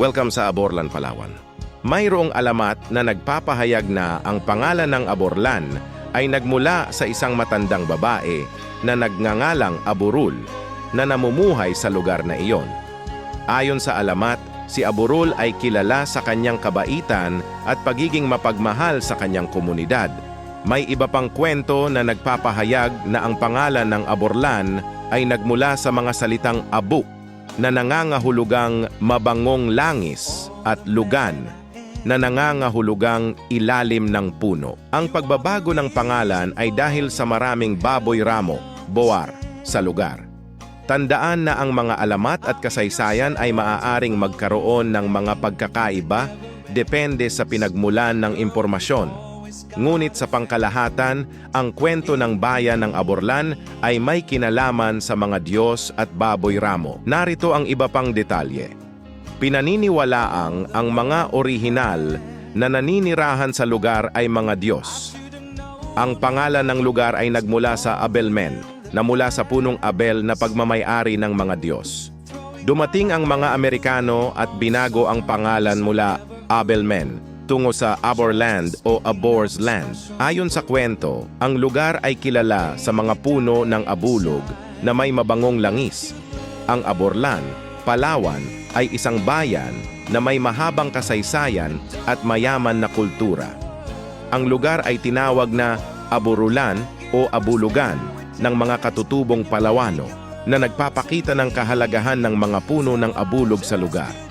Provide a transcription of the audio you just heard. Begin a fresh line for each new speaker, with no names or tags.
Welcome sa Aborlan, Palawan. Mayroong alamat na nagpapahayag na ang pangalan ng Aborlan ay nagmula sa isang matandang babae na nagngangalang Aburul na namumuhay sa lugar na iyon. Ayon sa alamat, si Aburul ay kilala sa kanyang kabaitan at pagiging mapagmahal sa kanyang komunidad. May iba pang kwento na nagpapahayag na ang pangalan ng Aborlan ay nagmula sa mga salitang abu na nangangahulugang mabangong langis at lugan na nangangahulugang ilalim ng puno. Ang pagbabago ng pangalan ay dahil sa maraming baboy ramo, boar, sa lugar. Tandaan na ang mga alamat at kasaysayan ay maaaring magkaroon ng mga pagkakaiba depende sa pinagmulan ng impormasyon. Ngunit sa pangkalahatan, ang kwento ng bayan ng Aborlan ay may kinalaman sa mga Diyos at baboy ramo. Narito ang iba pang detalye. Pinaniniwalaang ang mga orihinal na naninirahan sa lugar ay mga Diyos. Ang pangalan ng lugar ay nagmula sa Abelmen, na mula sa punong Abel na pagmamayari ng mga Diyos. Dumating ang mga Amerikano at binago ang pangalan mula Abelmen tungo sa Aborland o Abor's Land. Ayon sa kwento, ang lugar ay kilala sa mga puno ng abulog na may mabangong langis. Ang Aborlan, Palawan, ay isang bayan na may mahabang kasaysayan at mayaman na kultura. Ang lugar ay tinawag na Aburulan o Abulugan ng mga katutubong Palawano na nagpapakita ng kahalagahan ng mga puno ng abulog sa lugar.